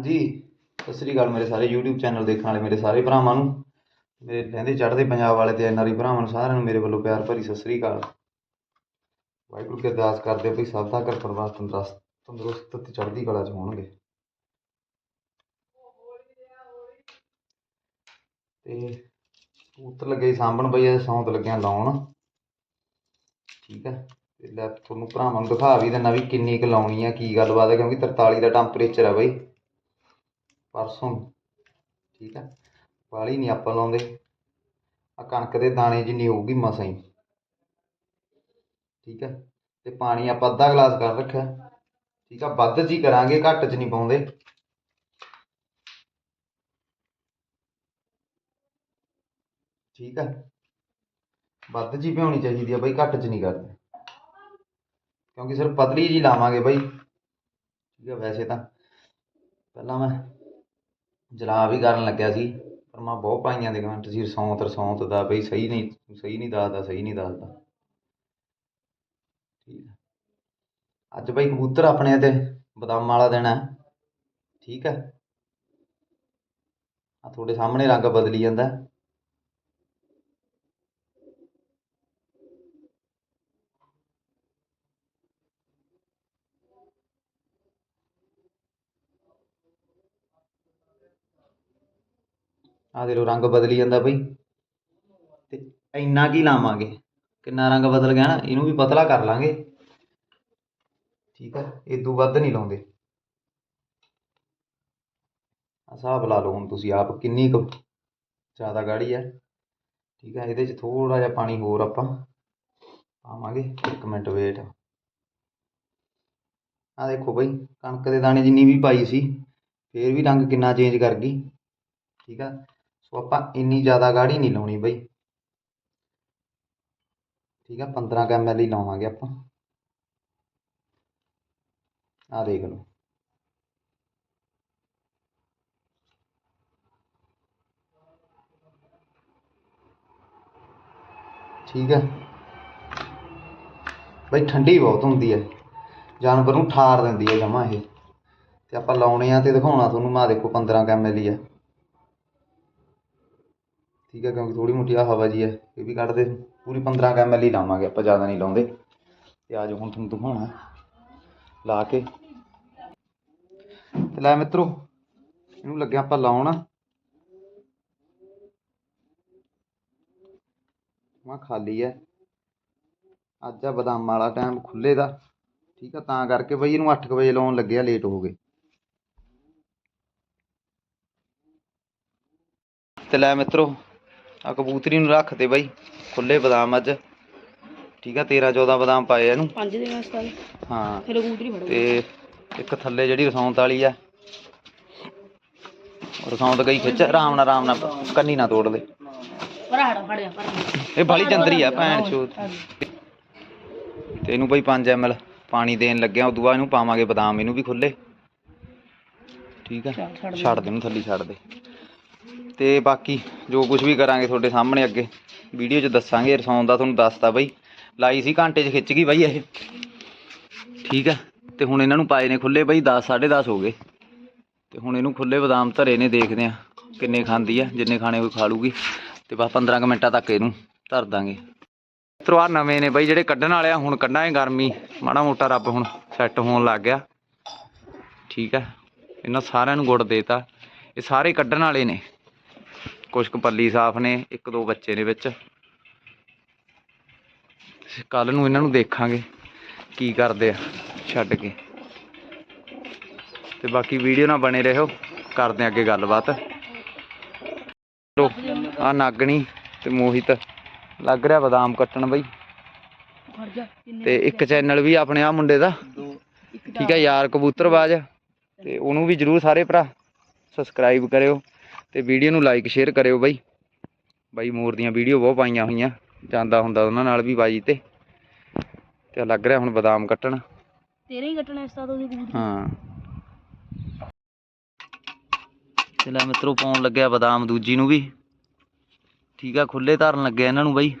ਹਾਂਜੀ, ਸਤਿ ਸ੍ਰੀ ਅਕਾਲ ਮੇਰੇ ਸਾਰੇ YouTube ਚੈਨਲ ਦੇਖਣ ਵਾਲੇ, ਮੇਰੇ ਸਾਰੇ ਭਰਾਵਾਂ ਨੂੰ। ਮੇਰੇ ਲਹਿੰਦੇ ਚੜ੍ਹਦੇ ਪੰਜਾਬ ਵਾਲੇ ਤੇ ਐਨਆਰਈ ਭਰਾਵਾਂ ਨੂੰ ਸਾਰਿਆਂ ਨੂੰ ਮੇਰੇ ਵੱਲੋਂ ਪਿਆਰ ਭਰੀ ਸਤਿ ਸ੍ਰੀ ਅਕਾਲ। ਵਾਹਿਗੁਰੂ ਕੀ ਅਰਦਾਸ ਕਰਦੇ ਭਈ ਸਭ ਦਾ ਘਰ ਪਰਿਵਾਰ ਤੰਦਰੁਸਤ ਤੰਦਰੁਸਤ ਤੇ ਚੜ੍ਹਦੀ ਕਲਾ 'ਚ ਹੋਣਗੇ। ਤੇ ਕਬੂਤਰ ਲੱਗੇ ਸਾਂਭਣ ਬਈ, ਇਹ ਸੌਂਤ ਲੱਗਿਆ ਲਾਉਣ। ਠੀਕ ਹੈ ਤੇ ਲੈ ਤੁਹਾਨੂੰ ਭਰਾਵਾਂ ਨੂੰ ਦਿਖਾ ਵੀ ਦਿੰਦਾ ਵੀ ਕਿੰਨੀ ਕੁ ਲਾਉਣੀ ਆ, ਕੀ ਗੱਲਬਾਤ ਹੈ ਕਿਉਂਕਿ 43 ਦਾ ਟੈਂਪਰੇਚਰ ਆ ਬਈ। ਪਰਸੋਂ ਠੀਕ ਹੈ ਵਾਲੀ ਨਹੀਂ ਆਪਾਂ ਲਾਉਂਦੇ। ਆ ਕਣਕ ਦੇ ਦਾਣੇ ਜਿੰਨੀ ਹੋਊਗੀ ਮਸਾਂ ਹੀ। ਠੀਕ ਹੈ ਤੇ ਪਾਣੀ ਆਪਾਂ ਅੱਧਾ ਗਲਾਸ ਕਰ ਰੱਖਿਆ। ਠੀਕ ਆ? ਵੱਧ ਚ ਕਰਾਂਗੇ, ਘੱਟ ਚ ਨਹੀਂ ਪਾਉਂਦੇ। ਠੀਕ ਆ? ਵੱਧ ਜੀ ਹੀ ਭਿਉਣੀ ਚਾਹੀਦੀ ਆ ਬਈ, ਘੱਟ ਚ ਨਹੀਂ ਕਰਦੇ। ਕਿਉਂਕਿ ਸਿਰਫ ਪਤਲੀ ਜੀ ਲਾਵਾਂਗੇ ਬਈ। ਠੀਕ ਆ? ਵੈਸੇ ਤਾਂ ਪਹਿਲਾਂ ਮੈਂ ਜਲਾ ਵੀ ਕਰਨ ਲੱਗਿਆ ਸੀ, ਪਰ ਮੈਂ ਬਹੁਤ ਪਾਈਆਂ ਦੇ ਕਮੈਂਟ ਸੀ ਰਸੌਂਤ ਰਸੌਂਤ ਦਾ, ਬਈ ਸਹੀ ਨਹੀਂ ਸਹੀ ਨਹੀਂ ਦੱਸਦਾ, ਸਹੀ ਨਹੀਂ ਦੱਸਦਾ। ਠੀਕ ਆ ਅੱਜ ਬਈ ਕਬੂਤਰ ਆਪਣੇ ਤੇ ਬਦਾਮ ਵਾਲਾ ਦਿਨ ਹੈ। ਠੀਕ ਹੈ। ਆ ਤੁਹਾਡੇ ਸਾਹਮਣੇ ਰੰਗ ਬਦਲੀ ਜਾਂਦਾ। ਆਹ ਦੇ ਲੋ ਰੰਗ ਬਦਲੀ ਜਾਂਦਾ ਬਈ। ਤੇ ਇੰਨਾ ਕੀ ਲਾਵਾਂਗੇ? ਕਿੰਨਾ ਰੰਗ ਬਦਲ ਗਿਆ ਨਾ, ਇਹਨੂੰ ਵੀ ਪਤਲਾ ਕਰ ਲਾਂਗੇ। ਠੀਕ ਹੈ ਇਦੋਂ ਵੱਧ ਨਹੀਂ ਲਾਉਂਦੇ। ਹਿਸਾਬ ਲਾ ਲਓ ਹੁਣ ਤੁਸੀਂ ਆਪ, ਕਿੰਨੀ ਕੁ ਜ਼ਿਆਦਾ ਗਾੜੀ ਹੈ ਠੀਕ ਹੈ ਇਹਦੇ 'ਚ ਥੋੜਾ ਜਿਹਾ ਪਾਣੀ ਹੋਰ ਆਪਾਂ ਪਾਵਾਂਗੇ। ਇੱਕ ਮਿੰਟ ਵੇਟ ਆ ਦੇਖੋ ਬਈ, ਕਣਕ ਦੇ ਦਾਣੇ ਜਿੰਨੀ ਵੀ ਪਾਈ ਸੀ, ਫੇਰ ਵੀ ਰੰਗ ਕਿੰਨਾ ਚੇਂਜ ਕਰ ਗਈ। ਠੀਕ ਆ ਸੋ ਆਪਾਂ ਇੰਨੀ ਜ਼ਿਆਦਾ ਗਾੜੀ ਨਹੀਂ ਲਾਉਣੀ ਬਈ। ਠੀਕ ਆ 15 ਕੁ ਐਮਐਲ ਹੀ ਲਾਵਾਂਗੇ ਆਪਾਂ। ਆ ਦੇਖ ਲਓ। ਠੀਕ ਹੈ ਬਈ ਠੰਡੀ ਬਹੁਤ ਹੁੰਦੀ ਹੈ ਜਾਨਵਰ ਨੂੰ ਠਾਰ ਦਿੰਦੀ ਹੈ ਜਮਾ ਇਹ। ਤੇ ਆਪਾਂ ਲਾਉਣੇ ਆ ਤੇ ਦਿਖਾਉਣਾ ਤੁਹਾਨੂੰ, ਮਾ ਦੇਖੋ 15 ਕੁ ਐਮਐਲ ਹੀ ਆ। ਠੀਕ ਹੈ ਕਿਉਂਕਿ ਥੋੜ੍ਹੀ ਮੋਟੀ ਆ ਹਵਾ ਜੀ ਹੈ, ਇਹ ਵੀ ਕੱਢਦੇ ਪੂਰੀ 15 ਕੁ ਐਮਐਲ ਹੀ ਲਾਵਾਂਗੇ ਆਪਾਂ, ਜ਼ਿਆਦਾ ਨਹੀਂ ਲਾਉਂਦੇ। ਤੇ ਆਜੋ ਹੁਣ ਤੁਹਾਨੂੰ ਦਿਖਾਉਣਾ ਲਾ ਕੇ। ਤੇ ਲੈ ਮਿੱਤਰੋ, ਇਹਨੂੰ ਲੱਗਿਆ ਆਪਾਂ ਲਾਉਣ। ਮਾ ਖਾਲੀ ਹੈ। ਅੱਜ ਆ ਬਦਾਮ ਵਾਲਾ ਟਾਈਮ ਖੁੱਲੇ ਦਾ। ਠੀਕ ਆ, ਤਾਂ ਕਰਕੇ ਬਈ ਇਹਨੂੰ 8 ਵਜੇ ਲਾਉਣ ਲੱਗਿਆ ਲੇਟ ਹੋ ਗਏ। ਤੇ ਲੈ ਮਿੱਤਰੋ ਆ ਕਬੂਤਰੀ ਨੂੰ ਰੱਖ ਤੇ ਬਾਈ ਖੁੱਲੇ ਬਦਾਮ ਅੱਜ। ਠੀਕ ਆ 13 14 ਬਦਾਮ ਪਾਏ ਆ ਇਹਨੂੰ। ਪੰਜ ਦਿਨ ਵਾਸਤੇ ਹਾਂ। ਫਿਰ ਕਬੂਤਰੀ ਫੜੋ ਤੇ ਇੱਕ ਥੱਲੇ ਜਿਹੜੀ ਰਸੌਂਤ ਵਾਲੀ ਆ। ਰਸੌਂਤ ਗਈ ਖਿੱਚ ਆਰਾਮ ਨਾਲ ਆਰਾਮ ਨਾਲ ਕੰਨੀ ਨਾ ਤੋੜ ਦੇ ਪਰ ਹੜਾ ਫੜਿਆ ਪਰ ਇਹ ਬਾਲੀ ਚੰਦਰੀ ਆ ਭੈਣ ਚੋ ਤੇ ਇਹਨੂੰ ਬਈ 5 ml ਪਾਣੀ ਦੇਣ ਲੱਗਿਆ ਉਦੋਂ ਬਾਅਦ ਇਹਨੂੰ ਪਾਵਾਂਗੇ ਬਦਾਮ ਇਹਨੂੰ ਵੀ ਖੁੱਲੇ ਠੀਕ ਆ। ਛੱਡ ਦੇ ਇਹਨੂੰ ਥੱਲੇ ਛੱਡ ਦੇ। ਤੇ ਬਾਕੀ ਜੋ ਕੁਝ ਵੀ ਕਰਾਂਗੇ ਤੁਹਾਡੇ ਸਾਹਮਣੇ ਅੱਗੇ, ਵੀਡੀਓ 'ਚ ਦੱਸਾਂਗੇ ਰਸੌਣ ਦਾ ਤੁਹਾਨੂੰ ਦੱਸਤਾ ਬਈ। ਲਾਈ ਸੀ ਘੰਟੇ 'ਚ ਖਿੱਚ ਗਈ ਬਈ ਇਹ। ਠੀਕ ਆ? ਤੇ ਹੁਣ ਇਹਨਾਂ ਨੂੰ ਪਾਏ ਨੇ ਖੁੱਲੇ ਬਈ 10 10:30 ਹੋ ਗਏ। ਤੇ ਹੁਣ ਇਹਨੂੰ ਖੁੱਲੇ ਬਦਾਮ ਧਰੇ ਨੇ, ਦੇਖਦੇ ਆ ਕਿੰਨੇ ਖਾਂਦੀ ਆ, ਜਿੰਨੇ ਖਾਣੇ ਕੋਈ ਖਾ ਲੂਗੀ ਤੇ ਬਸ 15 ਕੁ ਮਿੰਟਾਂ ਤੱਕ ਇਹਨੂੰ ਧਰ ਦਾਂਗੇ। ਤਰਵਾ ਨਵੇਂ ਨੇ ਬਈ ਜਿਹੜੇ ਕੱਢਣ ਵਾਲੇ ਆ, ਹੁਣ ਕੱਢਾਂਗੇ ਗਰਮੀ। ਮਾੜਾ ਮੋਟਾ ਰੱਬ ਹੁਣ ਸੈੱਟ ਹੋਣ ਲੱਗ ਗਿਆ। ਠੀਕ ਆ? ਇਹਨਾਂ ਸਾਰਿਆਂ ਨੂੰ ਗੁੜ ਦੇਤਾ ਇਹ ਸਾਰੇ ਕੱਢਣ ਵਾਲੇ ਨੇ। ਕੁਛ ਕੁ ਪੱਲੀ ਸਾਫ਼ ਨੇ, ਇੱਕ ਦੋ ਬੱਚੇ ਨੇ ਵਿੱਚ। ਕੱਲ ਨੂੰ ਇਹਨਾਂ ਨੂੰ ਦੇਖਾਂਗੇ ਕੀ ਕਰਦੇ ਆ, ਛੱਡ ਕੇ। ਤੇ ਬਾਕੀ ਵੀਡੀਓ ਨਾਲ ਬਣੇ ਰਹੋ, ਕਰਦੇ ਆ ਅੱਗੇ ਗੱਲਬਾਤ। ਲੋ, ਆ ਨਾਗਣੀ ਤੇ ਮੋਹਿਤ, ਲੱਗ ਰਿਹਾ ਬਦਾਮ ਕੱਟਣ ਬਈ। ਤੇ ਇੱਕ ਚੈਨਲ ਵੀ ਆਪਣੇ ਆ ਮੁੰਡੇ ਦਾ, ਠੀਕ ਹੈ ਯਾਰ ਕਬੂਤਰਬਾਜ਼। ਤੇ ਉਹਨੂੰ ਵੀ ਜਰੂਰ ਸਾਰੇ ਭਰਾ, ਸਬਸਕ੍ਰਾਈਬ ਕਰਿਓ। ਤੇ ਵੀਡੀਓ ਨੂੰ ਲਾਈਕ ਸ਼ੇਅਰ ਕਰਿਓ ਬਾਈ। ਬਾਈ ਮੋਰ ਦੀਆਂ ਵੀਡੀਓ ਬਹੁਤ ਪਾਈਆਂ ਹੋਈਆਂ ਜਾਂਦਾ ਹੁੰਦਾ ਉਹਨਾਂ ਨਾਲ ਵੀ ਬਾਜੀ ਤੇ। ਤੇ ਲੱਗ ਰਿਹਾ ਹੁਣ ਬਦਾਮ ਕੱਟਣ। ਤੇਰੇ ਹੀ ਕੱਟਣਾ ਇਸ ਤਰ੍ਹਾਂ ਤੋਂ ਦੀ। ਕਬੂਤਰੀ ਹਾਂ। ਤੇ ਲੈ ਮਿੱਤਰੋ ਪਾਉਣ ਲੱਗਿਆ ਬਦਾਮ ਦੂਜੀ ਨੂੰ ਵੀ। ਠੀਕ ਆ ਖੁੱਲੇ ਧਰਨ ਲੱਗਿਆ ਇਹਨਾਂ ਨੂੰ ਬਾਈ।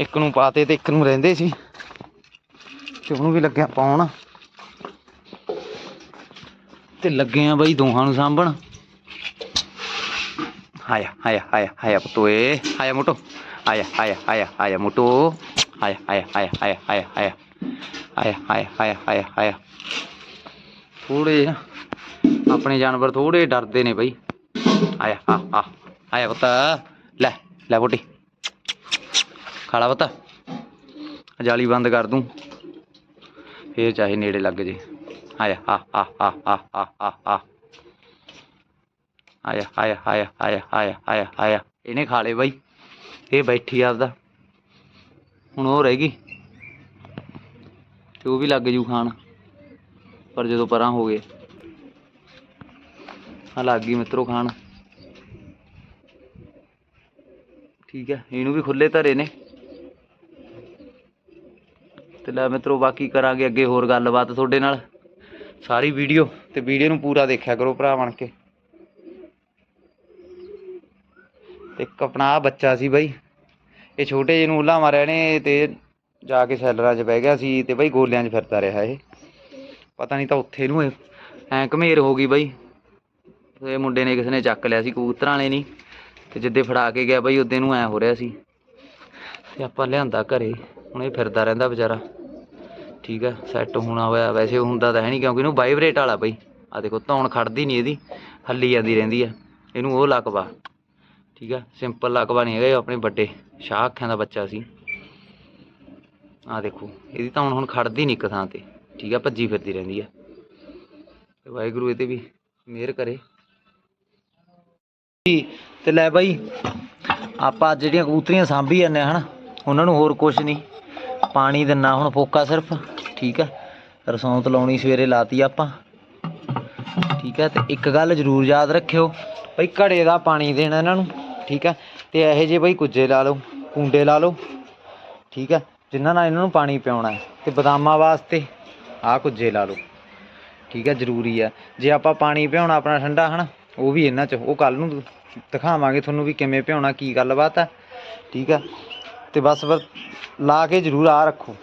ਇੱਕ ਨੂੰ ਪਾਤੇ ਤੇ ਇੱਕ ਨੂੰ ਰਹਿੰਦੇ ਸੀ। ਤੇ ਉਹਨੂੰ ਵੀ ਲੱਗਿਆ ਪਾਉਣ। ਤੇ ਲੱਗੇ ਆ ਬਈ ਦੋਹਾਂ ਨੂੰ ਸਾਂਭਣ ਆਇਆ ਆਇਆ ਆਇਆ ਆਇਆ ਪੁੱਤੋਏ ਆਇਆ ਮੋਟੋ ਆਇਆ ਆਇਆ ਆਇਆ ਆਇਆ ਮੋਟੋ ਆਇਆ ਆਇਆ ਆਇਆ ਆਇਆ ਆਇਆ ਆਇਆ ਆਇਆ ਆਇਆ ਆਇਆ ਆਇਆ ਆਇਆ ਥੋੜੇ ਆਪਣੇ ਜਾਨਵਰ ਥੋੜੇ ਡਰਦੇ ਨੇ ਬਈ ਆਇਆ ਆ ਆ ਆਇਆ ਪੁੱਤ ਲੈ ਲੈ ਬੋਟੀ ਖਾਲਾ ਪੁੱਤ ਜਾਲੀ ਬੰਦ ਕਰ ਦੂੰ ਫੇਰ ਚਾਹੇ ਨੇੜੇ ਲੱਗ ਜੇ Hayır, ਆਇਆ ਆਇਆ ਆਇਆ ਆਇਆ ਆਇਆ ਆਇਆ ਆਇਆ ਇਹਨੇ ਖਾ ਲਏ ਬਾਈ। ਇਹ ਬੈਠੀ ਆਪਦਾ। ਹੁਣ ਉਹ ਰਹਿ ਗਈ। ਤੇ ਉਹ ਵੀ ਲੱਗ ਜੂ ਖਾਣ। ਪਰ ਜਦੋਂ ਪਰਾਂ ਹੋ ਗਏ। ਆ ਲੱਗ ਗਈ ਮਿੱਤਰੋ ਖਾਣ। ਠੀਕ ਹੈ ਇਹਨੂੰ ਵੀ ਖੁੱਲੇ ਧਰੇ ਨੇ। ਤੇ ਲੈ ਮਿੱਤਰੋ ਬਾਕੀ ਕਰਾਂਗੇ ਅੱਗੇ ਹੋਰ ਗੱਲਬਾਤ ਤੁਹਾਡੇ ਨਾਲ। ਸਾਰੀ ਵੀਡੀਓ ਤੇ ਵੀਡੀਓ ਨੂੰ ਪੂਰਾ ਦੇਖਿਆ ਕਰੋ ਭਰਾ ਬਣ ਕੇ। ਤੇ ਇੱਕ ਆਪਣਾ ਬੱਚਾ ਸੀ ਬਾਈ। ਇਹ ਛੋਟੇ ਜਿਹੇ ਨੂੰ ਉੱਲਾ ਮਾਰਿਆ ਨੇ ਤੇ ਜਾ ਕੇ ਸੈਲਰਾਂ 'ਚ ਬਹਿ ਗਿਆ ਸੀ ਤੇ ਬਾਈ ਗੋਲਿਆਂ 'ਚ ਫਿਰਦਾ ਰਿਹਾ ਇਹ। ਪਤਾ ਨਹੀਂ ਤਾਂ ਉੱਥੇ ਨੂੰ ਐ ਘਮੇਰ ਹੋ ਗਈ ਬਾਈ। ਤੇ ਮੁੰਡੇ ਨੇ ਕਿਸੇ ਨੇ ਚੱਕ ਲਿਆ ਸੀ ਕਬੂਤਰਾਂ ਵਾਲੇ ਨਹੀਂ ਤੇ ਜਿੱਦੇ ਫੜਾ ਕੇ ਗਿਆ ਬਾਈ, ਉਹਦੇ ਨੂੰ ਐ ਹੋ ਰਿਹਾ ਸੀ। ਤੇ ਆਪਾਂ ਲਿਆਂਦਾ ਘਰੇ, ਹੁਣ ਇਹ ਫਿਰਦਾ ਰਹਿੰਦਾ ਵਿਚਾਰਾ। ਠੀਕ ਆ ਸੈੱਟ ਹੋਣਾ ਹੋਇਆ ਵੈਸੇ ਹੁੰਦਾ ਤਾਂ ਹੈ ਨਹੀਂ ਕਿਉਂਕਿ ਇਹਨੂੰ ਵਾਈਬ੍ਰੇਟ ਵਾਲਾ ਬਈ। ਆ ਦੇਖੋ ਧੌਣ ਖੜਦੀ ਨਹੀਂ ਇਹਦੀ ਹੱਲੀ ਜਾਂਦੀ ਰਹਿੰਦੀ ਆ। ਇਹਨੂੰ ਉਹ ਲਕਵਾ ਠੀਕ ਆ ਸਿੰਪਲ ਲਕਵਾ ਨਹੀਂ ਹੈਗਾ ਆਪਣੇ ਵੱਡੇ ਸ਼ਾਹ ਅੱਖਾਂ ਦਾ ਬੱਚਾ ਸੀ। ਆ ਦੇਖੋ ਇਹਦੀ ਧੌਣ ਹੁਣ ਖੜਦੀ ਨਹੀਂ ਇੱਕ ਥਾਂ ਤੇ ਠੀਕ ਆ ਭੱਜੀ ਫਿਰਦੀ ਰਹਿੰਦੀ ਆ। ਤੇ ਵਾਹਿਗੁਰੂ ਇਹ ਤੇ ਵੀ ਮਿਹਰ ਕਰੇ। ਜੀ, ਤੇ ਲੈ ਬਾਈ ਆਪਾਂ ਜਿਹੜੀਆਂ ਕਬੂਤਰੀਆਂ ਸਾਂਭੀ ਜਾਂਦੇ ਆ ਹਨਾ ਉਹਨਾਂ ਨੂੰ ਹੋਰ ਕੁਝ ਨਹੀਂ ਪਾਣੀ ਦਿੰਨਾ ਹੁਣ ਫੋਕਾ ਸਿਰਫ, ਠੀਕ ਹੈ? ਰਸੌਂਤ ਲਾਉਣੀ ਸਵੇਰੇ ਲਾਤੀ ਆਪਾਂ। ਠੀਕ ਹੈ, ਤੇ ਇੱਕ ਗੱਲ ਜ਼ਰੂਰ ਯਾਦ ਰੱਖਿਓ, ਬਈ ਘੜੇ ਦਾ ਪਾਣੀ ਦੇਣਾ ਇਹਨਾਂ ਨੂੰ, ਠੀਕ ਹੈ? ਤੇ ਇਹੋ ਜਿਹੇ ਬਈ ਕੁੱਜੇ ਲਾ ਲਓ, ਕੁੰਡੇ ਲਾ ਲਓ, ਠੀਕ ਹੈ? ਜਿਨ੍ਹਾਂ ਨਾਲ ਇਹਨਾਂ ਨੂੰ ਪਾਣੀ ਪਿਆਉਣਾ ਹੈ, ਤੇ ਬਦਾਮਾਂ ਵਾਸਤੇ ਆਹ ਕੁੱਜੇ ਲਾ ਲਓ, ਠੀਕ ਹੈ? ਜ਼ਰੂਰੀ ਹੈ। ਜੇ ਆਪਾਂ ਪਾਣੀ ਪਿਆਉਣਾ ਆਪਣਾ ਠੰਡਾ, ਹਨਾ? ਉਹ ਵੀ ਇਹਨਾਂ 'ਚ, ਉਹ ਕੱਲ ਨੂੰ ਦਿਖਾਵਾਂਗੇ ਤੁਹਾਨੂੰ ਵੀ ਕਿਵੇਂ ਪਿਆਉਣਾ, ਕੀ ਗੱਲਬਾਤ ਆ ਠੀਕ ਹੈ? ਤੇ ਬਸ ਬਸ ਲਾ ਕੇ ਜ਼ਰੂਰ ਆ ਰੱਖੋ।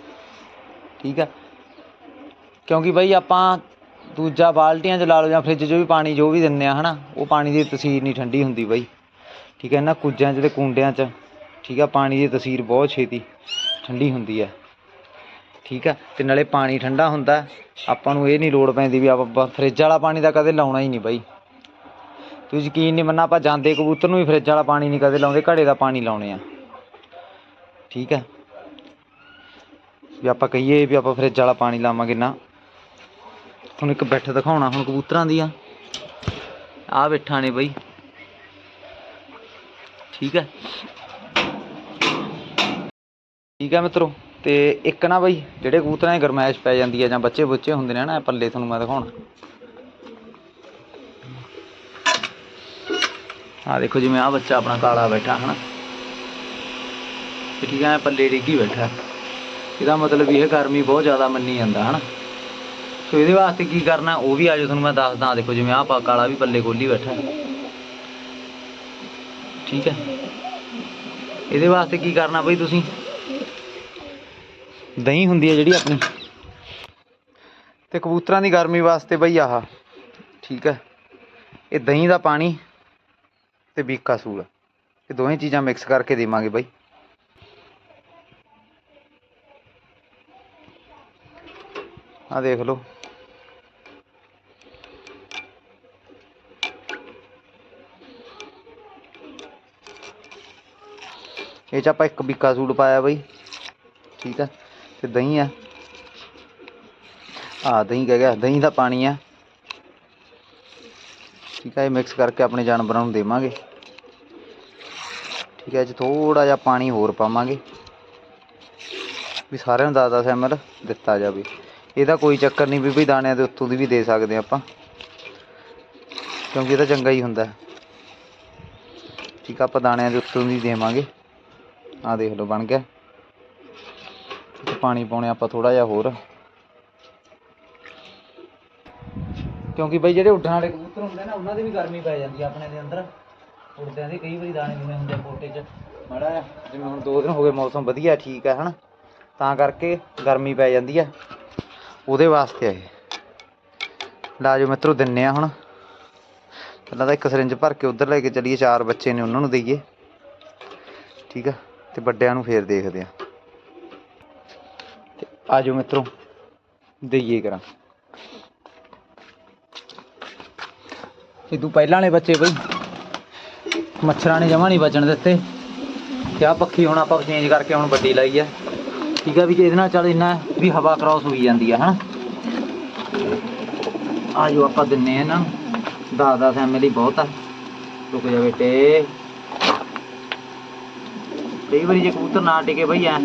ਠੀਕ ਆ? ਕਿਉਂਕਿ ਬਈ ਆਪਾਂ ਦੂਜਾ ਬਾਲਟੀਆਂ 'ਚ ਲਾ ਲਓ ਜਾਂ ਫ੍ਰਿਜ 'ਚ ਵੀ ਪਾਣੀ ਜੋ ਵੀ ਦਿੰਨੇ ਆ, ਹਨਾ? ਉਹ ਪਾਣੀ ਦੀ ਤਸੀਰ ਨਹੀਂ ਠੰਡੀ ਹੁੰਦੀ ਬਈ। ਠੀਕ ਹੈ ਇਹਨਾਂ ਕੁੱਜਿਆਂ 'ਚ ਤੇ ਕੁੰਡਿਆਂ 'ਚ। ਠੀਕ ਆ, ਪਾਣੀ ਦੀ ਤਸੀਰ ਬਹੁਤ ਛੇਤੀ ਠੰਡੀ ਹੁੰਦੀ ਹੈ ਠੀਕ ਹੈ ਤੇ ਨਾਲੇ ਪਾਣੀ ਠੰਡਾ ਹੁੰਦਾ। ਆਪਾਂ ਨੂੰ ਇਹ ਨਹੀਂ ਲੋੜ ਪੈਂਦੀ ਵੀ ਆਪਾਂ ਫ੍ਰਿਜ ਵਾਲਾ ਪਾਣੀ ਤਾਂ ਕਦੇ ਲਾਉਣਾ ਹੀ ਨਹੀਂ ਬਾਈ। ਤੁਸੀਂ ਯਕੀਨ ਨਹੀਂ ਮੰਨਣਾ, ਆਪਾਂ ਜਾਂਦੇ ਕਬੂਤਰ ਨੂੰ ਵੀ ਫ੍ਰਿਜ ਵਾਲਾ ਪਾਣੀ ਨਹੀਂ ਕਦੇ ਲਾਉਂਦੇ, ਘੜੇ ਦਾ ਪਾਣੀ ਲਾਉਣੇ ਆ। ਠੀਕ ਹੈ। ਵੀ ਆਪਾਂ ਕਹੀਏ ਵੀ ਆਪਾਂ ਫ੍ਰਿਜ ਵਾਲਾ ਪਾਣੀ ਲਾਵਾਂਗੇ ਨਾ। ਹੁਣ ਇੱਕ ਬੈਠ ਦਿਖਾਉਣਾ, ਹੁਣ ਕਬੂਤਰਾਂ ਦੀਆਂ। ਆਹ ਬੈਠਾ ਨੇ ਬਈ। ਠੀਕ ਹੈ। ਠੀਕ ਹੈ ਮਿੱਤਰੋ, ਤੇ ਇੱਕ ਨਾ ਬਈ, ਜਿਹੜੇ ਕਬੂਤਰਾਂ ਦੀ ਗਰਮੈਸ਼ ਪੈ ਜਾਂਦੀ ਹੈ ਜਾਂ ਬੱਚੇ ਬੁੱਚੇ ਹੁੰਦੇ ਨੇ ਨਾ ਪੱਲੇ ਤੁਹਾਨੂੰ ਮੈਂ ਦਿਖਾਉਣਾ। ਆ ਦੇਖੋ ਜਿਵੇਂ ਆ ਬੱਚਾ ਆਪਣਾ ਕਾਲਾ ਬੈਠਾ, ਹਨਾ। ਤੇ ਠੀਕ ਹੈ ਪੱਲੇ ਡਿੱਗੀ ਬੈਠਾ। ਇਹਦਾ ਮਤਲਬ ਇਹ ਗਰਮੀ ਬਹੁਤ ਜ਼ਿਆਦਾ ਮੰਨੀ ਜਾਂਦਾ, ਹਨਾ? ਸੋ ਇਹਦੇ ਵਾਸਤੇ ਕੀ ਕਰਨਾ, ਉਹ ਵੀ ਆਜੋ ਤੁਹਾਨੂੰ ਮੈਂ ਦੱਸਦਾ, ਦੇਖੋ ਜਿਵੇਂ ਆਹ ਪਾ ਕਾਲਾ ਵੀ ਪੱਲੇ ਖੋਲੀ ਬੈਠਾ। ਠੀਕ ਹੈ? ਇਹਦੇ ਵਾਸਤੇ ਕੀ ਕਰਨਾ ਬਈ ਤੁਸੀਂ? ਦਹੀਂ ਹੁੰਦੀ ਹੈ ਜਿਹੜੀ ਆਪਣੀ। ਤੇ ਕਬੂਤਰਾਂ ਦੀ ਗਰਮੀ ਵਾਸਤੇ ਬਈ ਆਹ, ਠੀਕ ਹੈ? ਇਹ ਦਹੀਂ ਦਾ ਪਾਣੀ ਤੇ ਬੀਕਾ ਸੂਲ। ਇਹ ਦੋਵੇਂ ਚੀਜ਼ਾਂ ਮਿਕਸ ਕਰਕੇ ਦੇਵਾਂਗੇ ਬਈ। हाँ देख लो। ये आप एक बिका सूट पाया भाई। ठीक है तो दही है। हाँ दही कह गया दही का पानी है। ठीक है, ये मिक्स करके अपने जानवरों ਨੂੰ ठीक है ਹੈ ਜੀ ਥੋੜਾ ਜਿਹਾ ਪਾਣੀ ਹੋਰ ਪਾਵਾਂਗੇ ਵੀ ਸਾਰਿਆਂ ਨੂੰ 10-10 ml ਇਹਦਾ ਕੋਈ ਚੱਕਰ ਨਹੀਂ ਵੀ ਦਾਣਿਆਂ ਦੇ ਉੱਤੋਂ ਦੀ ਵੀ ਦੇ ਸਕਦੇ ਆਪਾਂ। ਕਿਉਂਕਿ ਇਹ ਤਾਂ ਚੰਗਾ ਹੀ ਹੁੰਦਾ। ਠੀਕ ਆ, ਆਪਾਂ ਦਾਣਿਆਂ ਦੇ ਉੱਤੋਂ ਦੀ ਦੇਵਾਂਗੇ। ਆ ਦੇਖ ਲਓ, ਬਣ ਗਿਆ। ਪਾਣੀ ਪਾਉਣੇ ਆਪਾਂ ਥੋੜਾ ਜਿਹਾ ਹੋਰ। ਕਿਉਂਕਿ ਬਈ ਜਿਹੜੇ ਉੱਡਣ ਵਾਲੇ ਕਬੂਤਰ ਹੁੰਦੇ ਨਾ, ਉਹਨਾਂ ਦੀ ਵੀ ਗਰਮੀ ਪੈ ਜਾਂਦੀ ਆ ਆਪਣੇ ਦੇ ਅੰਦਰ। ਉੱਡਦਿਆਂ ਦੇ ਕਈ ਵਾਰੀ ਦਾਣੇ ਦੂਣੇ ਹੁੰਦੇ ਆ 'ਚ। ਮਾੜਾ ਜਿਹਾ, ਜਿਵੇਂ ਹੁਣ ਦੋ ਦਿਨ ਹੋ ਗਏ, ਮੌਸਮ ਵਧੀਆ ਠੀਕ ਆ, ਹਨਾ। ਤਾਂ ਕਰਕੇ ਗਰਮੀ ਪੈ ਜਾਂਦੀ ਆ। ਉਹਦੇ ਵਾਸਤੇ ਆ ਇਹ ਲਾਜੋ ਮਿੱਤਰੋ ਦਿੰਨੇ ਆ ਹੁਣ। ਪਹਿਲਾਂ ਤਾਂ ਇੱਕ ਸਰਿੰਜ ਭਰ ਕੇ ਉਧਰ ਲੈ ਕੇ ਚਲੀਏ, ਚਾਰ ਬੱਚੇ ਨੇ, ਉਹਨਾਂ ਨੂੰ ਦਈਏ। ਠੀਕ ਆ? ਤੇ ਵੱਡਿਆਂ ਨੂੰ ਫੇਰ ਦੇਖਦੇ ਆ। ਤੇ ਆਜੋ ਮਿੱਤਰੋ ਦਈਏ ਕਰਾਂ। ਇਹ ਪਹਿਲਾਂ ਵਾਲੇ ਬੱਚੇ ਬਈ। ਮੱਛਰਾਂ ਨੇ ਜਮਾ ਨਹੀਂ ਬਚਣ ਦਿੱਤੇ। ਤੇ ਆਹ ਪੱਖੀ ਹੁਣ ਆਪਾਂ ਚੇਂਜ ਕਰਕੇ ਹੁਣ ਵੱਡੀ ਲਾਈ ਆ। ਠੀਕ ਆ ਵੀ ਇਹਦੇ ਨਾਲ ਚੱਲ ਇੰਨਾ ਵੀ ਹਵਾ ਕ੍ਰਾਸ ਹੋਈ ਜਾਂਦੀ ਆ, ਹਨਾ? ਆਜੋ ਆਪਾਂ ਦਿੰਨੇ ਆ ਇਹਨਾਂ 10 10 ਐਮਐਲ ਹੀ ਬਹੁਤ ਆ। ਰੁਕ ਜਾ ਬੇਟੇ। ਕਈ ਵਾਰੀ ਜੇ ਕਬੂਤਰ ਨਾ ਟਿਕੇ ਬਈ, ਐ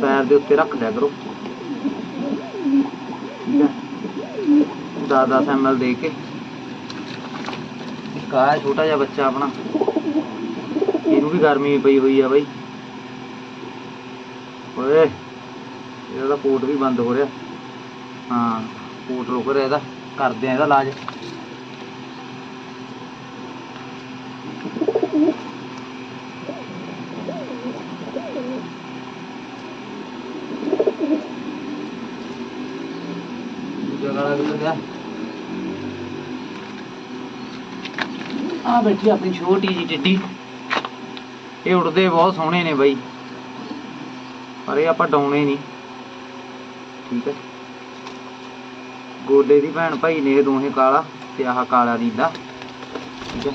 ਪੈਰ ਦੇ ਉੱਤੇ ਰੱਖ ਦਿਆ ਕਰੋ। ਠੀਕ ਆ? 10 10 ਐਮਐਲ ਦੇ ਕੇ ਕਾ ਛੋਟਾ ਜਿਹਾ ਬੱਚਾ ਆਪਣਾ। ਇਹਨੂੰ ਵੀ ਗਰਮੀ ਪਈ ਹੋਈ ਆ ਬਈ। ਓਏ, ਇਹਦਾ ਤਾਂ ਪੋਟ ਵੀ ਬੰਦ ਹੋ ਰਿਹਾ। ਹਾਂ ਪੋਟ ਰੁਕ ਰਿਹਾ ਇਹਦਾ। ਕਰਦੇ ਆ ਇਹਦਾ ਇਲਾਜ। ਆ। ਬੈਠੀ ਆਪਣੀ ਛੋਟੀ ਜੀ ਟਿੱਡੀ। ਇਹ ਉੜਦੇ ਬਹੁਤ ਸੋਹਣੇ ਨੇ ਬਾਈ। ਪਰ ਇਹ ਆਪਾਂ ਡਾਉਣੇ ਨਹੀਂ। ਠੀਕ ਹੈ। ਗੋਡੇ ਦੀ ਭੈਣ ਭਾਈ ਨੇ ਦੋਹੇ ਕਾਲਾ ਤੇ ਆਹ ਕਾਲਾ ਨੀਲਾ। ਠੀਕ ਹੈ।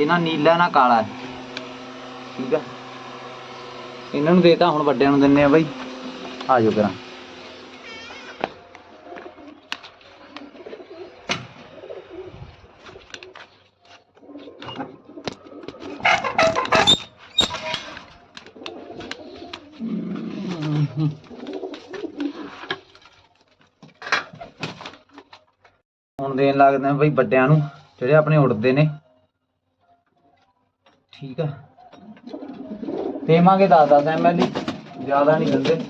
ਇਹਨਾਂ ਨੀਲਾ ਨਾ ਕਾਲਾ ਠੀਕ ਹੈ। ਇਹਨਾਂ ਨੂੰ ਦੇਤਾ ਹੁਣ ਵੱਡਿਆਂ ਨੂੰ ਦਿੰਨੇ ਆ ਬਾਈ। ਆ ਜਾਓ ਕਰਾਂ। ਹੁਣ ਦੇਣ ਲੱਗਦੇ ਆ ਬਈ ਵੱਡਿਆਂ ਨੂੰ, ਜਿਹੜੇ ਆਪਣੇ ਉੜਦੇ ਨੇ। ਠੀਕ ਆ। ਦੇਵਾਂਗੇ 10 10 ਐਮਐਲ ਜ਼ਿਆਦਾ ਨਹੀਂ ਦਿੰਦੇ।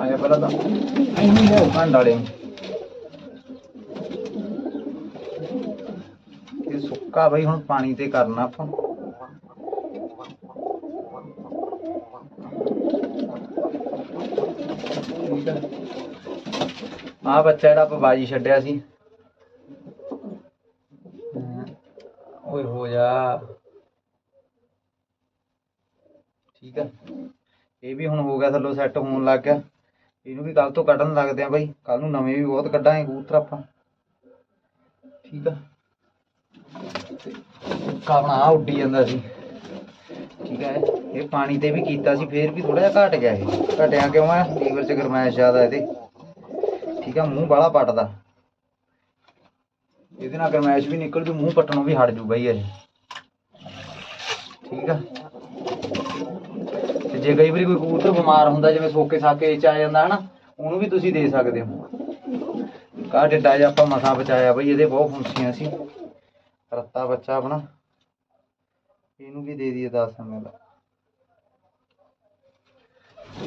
ਆਇਆ ਪਹਿਲਾਂ ਤਾਂ। ਇੰਨੀ ਲੈ ਕੰਡ ਵਾਲੇ ਇਹ ਸੁੱਕਾ ਬਈ, ਹੁਣ ਪਾਣੀ ਤੇ ਕਰਨਾ ਆਪਾਂ ਠੀਕ ਆ ਬੱਚਾ ਜਿਹੜਾ ਆਪਾਂ ਬਾਜੀ ਛੱਡਿਆ ਸੀ। ਓਏ ਹੋ ਜਾ। ਠੀਕ ਆ। ਇਹ ਵੀ ਹੁਣ ਹੋ ਗਿਆ ਥੱਲੋਂ ਸੈੱਟ ਹੋਣ ਲੱਗ ਗਿਆ। ਇਹਨੂੰ ਵੀ ਕੱਲ ਤੋਂ ਕੱਢਣ ਲੱਗਦੇ ਆ ਬਾਈ। ਕੱਲ ਨੂੰ ਨਵੇਂ ਵੀ ਬਹੁਤ ਕੱਢਾਂਗੇ ਕਬੂਤਰ ਆਪਾਂ। ਠੀਕ ਆ। ਤੇ ਇੱਕ ਆਪਣਾ ਉੱਡੀ ਜਾਂਦਾ ਸੀ। ਠੀਕ ਹੈ। ਇਹ ਪਾਣੀ ਤੇ ਵੀ ਕੀਤਾ ਸੀ, ਫੇਰ ਵੀ ਥੋੜਾ ਜਿਹਾ ਘਟ ਗਿਆ ਇਹ। ਘਟਿਆ ਕਿਉਂ ਹੈ ਲੀਵਰ ਚ ਗਰਮੈਸ਼ ਜ਼ਿਆਦਾ ਇਹਦੇ। ਠੀਕ ਆ, ਮੂੰਹ ਬਾਲਾ ਪੱਟਦਾ। ਇਹਦੇ ਨਾਲ ਗਰਮਾਇਸ਼ ਵੀ ਨਿਕਲ ਜੂ, ਮੂੰਹ ਪੱਟਣੋਂ ਵੀ ਹਟ ਜੂ ਬਈ ਇਹ। ਠੀਕ ਆ। ਤੇ ਜੇ ਕਈ ਵਾਰੀ ਕੋਈ ਕਬੂਤਰ ਬਿਮਾਰ ਹੁੰਦਾ, ਜਿਵੇਂ ਸੋਕੇ ਸਾਕੇ ਚ ਆ ਜਾਂਦਾ ਹਨਾ, ਉਹਨੂੰ ਵੀ ਤੁਸੀਂ ਦੇ ਸਕਦੇ ਹੋ। ਕਾ ਡੱਡਾ ਜਿਹਾ ਆਪਾਂ ਮਸਾ ਬਚਾਇਆ ਬਈ, ਇਹਦੇ ਬਹੁਤ ਫੁੰਸੀਆਂ ਸੀ। ਰੱਤਾ ਬੱਚਾ ਆਪਣਾ। ਇਹਨੂੰ ਵੀ ਦੇ ਦਈਏ 10 ml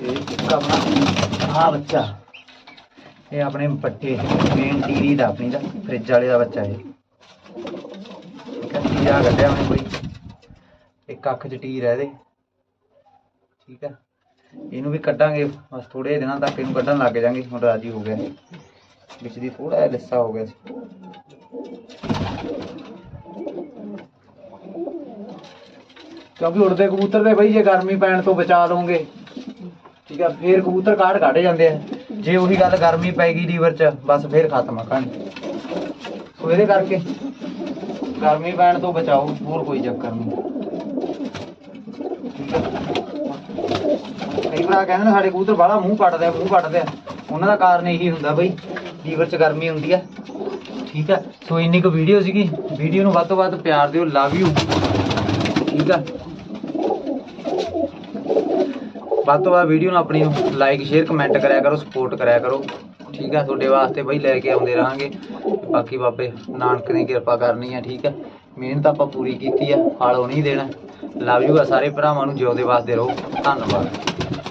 ਇਹ ਇੱਕ ਆ। ਬੱਚਾ। ਇਹ ਆਪਣੇ ਪੱਟੇ ਮੇਨ ਟੀਰੀ ਦਾ, ਆਪਣੀ ਦਾ ਫ੍ਰਿਜ ਵਾਲੇ ਦਾ ਬੱਚਾ ਇਹ। ਠੀਕ ਹੈ ਟੀਰਾ ਕੱਢਿਆ ਉਹਨੇ ਕੋਈ। ਇੱਕ ਅੱਖ 'ਚ ਟੀਰ ਹੈ ਇਹਦੇ। ਠੀਕ ਹੈ ਇਹਨੂੰ ਵੀ ਕੱਢਾਂਗੇ, ਬਸ ਥੋੜੇ ਦਿਨਾਂ ਤੱਕ ਇਹਨੂੰ ਕੱਢਣ ਲੱਗ ਜਾਾਂਗੇ। ਹੁਣ ਰਾਜੀ ਹੋ ਗਿਆ। ਵਿੱਚ ਦੀ ਥੋੜਾ ਜਿਹਾ ਲਿੱਸਾ ਹੋ ਗਿਆ ਸੀ। ਕਿਉਂਕਿ ਉੜਦੇ ਕਬੂਤਰ ਦੇ ਬਈ ਜੇ ਗਰਮੀ ਪੈਣ ਤੋਂ ਬਚਾ ਲਓਗੇ ਠੀਕ ਆ, ਫੇਰ ਕਬੂਤਰ ਕਾੜ ਕੱਢ ਜਾਂਦੇ ਆ। ਜੇ ਉਹੀ ਗੱਲ ਗਰਮੀ ਪੈ ਗਈ ਲੀਵਰ 'ਚ, ਬਸ ਫੇਰ ਖਤਮ ਆ ਕਹਾਣੀ ਸੋ ਇਹਦੇ ਕਰਕੇ ਗਰਮੀ ਪੈਣ ਤੋਂ ਬਚਾਓ, ਹੋਰ ਕੋਈ ਚੱਕਰ ਨਹੀਂ। ਠੀਕ ਆ। ਕਈ ਵਾਰ ਕਹਿੰਦੇ ਨੇ ਸਾਡੇ ਕਬੂਤਰ ਬਾਹਲਾ ਮੂੰਹ ਪੱਟਦੇ ਆ, ਮੂੰਹ ਪੱਟਦੇ ਆ। ਉਹਨਾਂ ਦਾ ਕਾਰਨ ਇਹੀ ਹੁੰਦਾ ਬਈ, ਲੀਵਰ 'ਚ ਗਰਮੀ ਹੁੰਦੀ ਆ। ਠੀਕ ਆ, ਸੋ ਇੰਨੀ ਕੁ ਵੀਡੀਓ ਸੀਗੀ। ਵੀਡੀਓ ਨੂੰ ਵੱਧ ਤੋਂ ਵੱਧ ਪਿਆਰ ਦਿਓ ਲਵ ਯੂ ਠੀਕ ਆ। ਵੱਧ ਤੋਂ ਵੱਧ ਵੀਡੀਓ ਨੂੰ ਆਪਣੀ ਲਾਈਕ ਸ਼ੇਅਰ ਕਮੈਂਟ ਕਰਿਆ ਕਰੋ ਸਪੋਰਟ ਕਰਿਆ ਕਰੋ। ਠੀਕ ਆ, ਤੁਹਾਡੇ ਵਾਸਤੇ ਬਈ ਲੈ ਕੇ ਆਉਂਦੇ ਰਹਾਂਗੇ। ਬਾਕੀ ਬਾਬੇ ਨਾਨਕ ਦੀ ਕਿਰਪਾ ਕਰਨੀ ਆ, ਠੀਕ ਆ। ਮਿਹਨਤ ਆਪਾਂ ਪੂਰੀ ਕੀਤੀ ਆ, ਫਲ ਉਹ ਨਹੀਂ ਦੇਣਾ। ਲਵ ਯੂ ਆ ਸਾਰੇ ਭਰਾਵਾਂ ਨੂੰ, ਜਿਉਂਦੇ ਵਾਸਤੇ ਰਹੋ। ਧੰਨਵਾਦ।